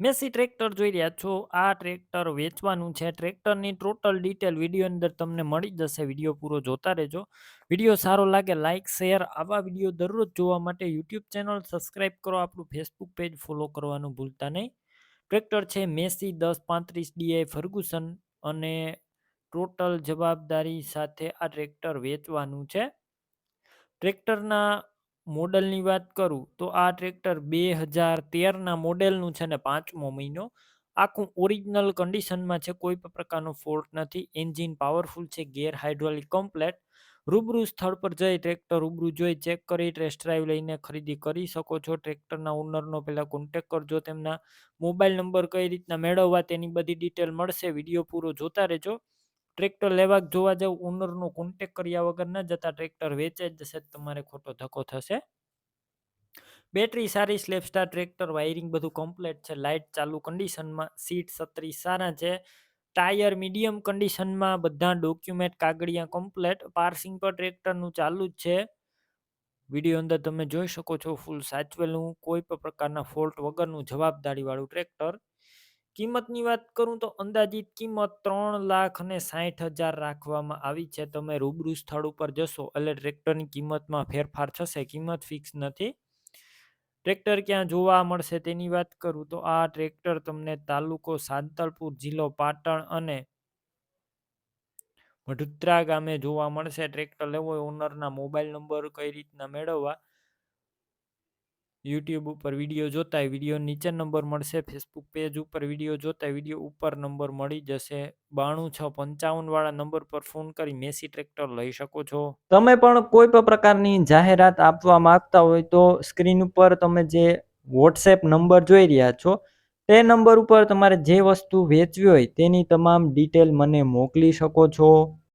Massey tractor જોઈ રહ્યા છો. આ ટ્રેક્ટર વેચવાનું છે. ટ્રેક્ટરની ટોટલ ડિટેલ વીડિયો અંદર તમને મળી જશે. વીડિયો પૂરો જોતા રહેજો. વીડિયો સારો લાગે લાઇક શેર આવા વીડિયો દરરોજ જોવા માટે યુટ્યુબ ચેનલ સબસ્ક્રાઇબ કરો. આપણું ફેસબુક પેજ ફોલો કરવાનું ભૂલતા નહીં. ટ્રેક્ટર છે મેસી દસ પાંત્રીસ ડીઆઈ ફર્ગુસન અને ટોટલ જવાબદારી સાથે આ ટ્રેક્ટર વેચવાનું છે. ટ્રેક્ટરના મોડલની વાત કરું, તો આ ટ્રેક્ટર બે હજાર તેરના મોડેલનું છે ને પાંચમો મહિનો. આખું ઓરિજિનલ કન્ડિશનમાં છે, કોઈ પણ પ્રકારનો ફોલ્ટ નથી. એન્જિન પાવરફુલ છે, ગેર હાઇડ્રોલિક કમ્પ્લેટ. રૂબરૂ સ્થળ પર જઈ ટ્રેક્ટર રૂબરૂ જોઈ ચેક કરી, ટેસ્ટ ડ્રાઈવ લઈને ખરીદી કરી શકો છો. ટ્રેક્ટરના ઓનરનો પહેલાં કોન્ટેક કરજો, તેમના મોબાઈલ નંબર કઈ રીતના મેળવવા તેની બધી ડિટેલ મળશે. વીડિયો પૂરો જોતા રહેજો. ટ્રેક્ટર લેવા જોવા જાવ ઓનરનો કોન્ટેક કર્યા વગર ન જતા ટ્રેક્ટર વેચે જ જશે, તમારે ખોટો ધક્કો થશે. બેટરી સારી સ્લેપસ્ટાર ટ્રેક્ટર વાયરિંગ બધું કમ્પ્લીટ છે લાઇટ ચાલુ કન્ડિશનમાં સીટ સત્રી સારા છે ટાયર મીડિયમ કન્ડિશનમાં બધા ડોક્યુમેન્ટ કાગળિયા કમ્પ્લેટ પાર્સિંગ પર ટ્રેક્ટરનું ચાલુ જ છે. વીડિયો અંદર તમે જોઈ શકો છો ફૂલ સાચવેલું, કોઈ પણ પ્રકારના ફોલ્ટ વગરનું જવાબદારીવાળું ટ્રેક્ટર કિંમતની વાત કરું તો અંદાજિત કિંમત ત્રણ લાખ અને સાહીઠ હજાર રાખવામાં આવી છે. તમે રૂબરૂ સ્થળ ઉપર જશો એટલે ટ્રેક્ટરની કિંમતમાં ફેરફાર થશે. કિંમત ફિક્સ નથી. ટ્રેક્ટર ક્યાં જોવા મળશે તેની વાત કરું તો આ ટ્રેક્ટર તમને તાલુકો સાંતલપુર, જિલ્લો પાટણ અને વડોદરા ગામે જોવા મળશે. ટ્રેક્ટર લેવો હોય ઓનરના મોબાઈલ નંબર કઈ રીતના મેળવવા? યુટ્યુબ ઉપર વીડિયો જોતા વીડિયો નીચે નંબર મળશે ફેસબુક પેજ ઉપર વીડિયો જોતા વીડિયો ઉપર નંબર મળી જશે. બાણું છ પંચાવન વાળા નંબર પર ફોન કરી મેસી ટ્રેક્ટર લઈ શકો છો. તમે પણ કોઈ પણ પ્રકારની જાહેરાત આપવા માંગતા હોય તો સ્ક્રીન ઉપર તમે જે વોટ્સએપ નંબર જોઈ રહ્યા છો, તે નંબર ઉપર તમારે જે વસ્તુ વેચવી હોય તેની તમામ ડિટેલ મને મોકલી શકો છો.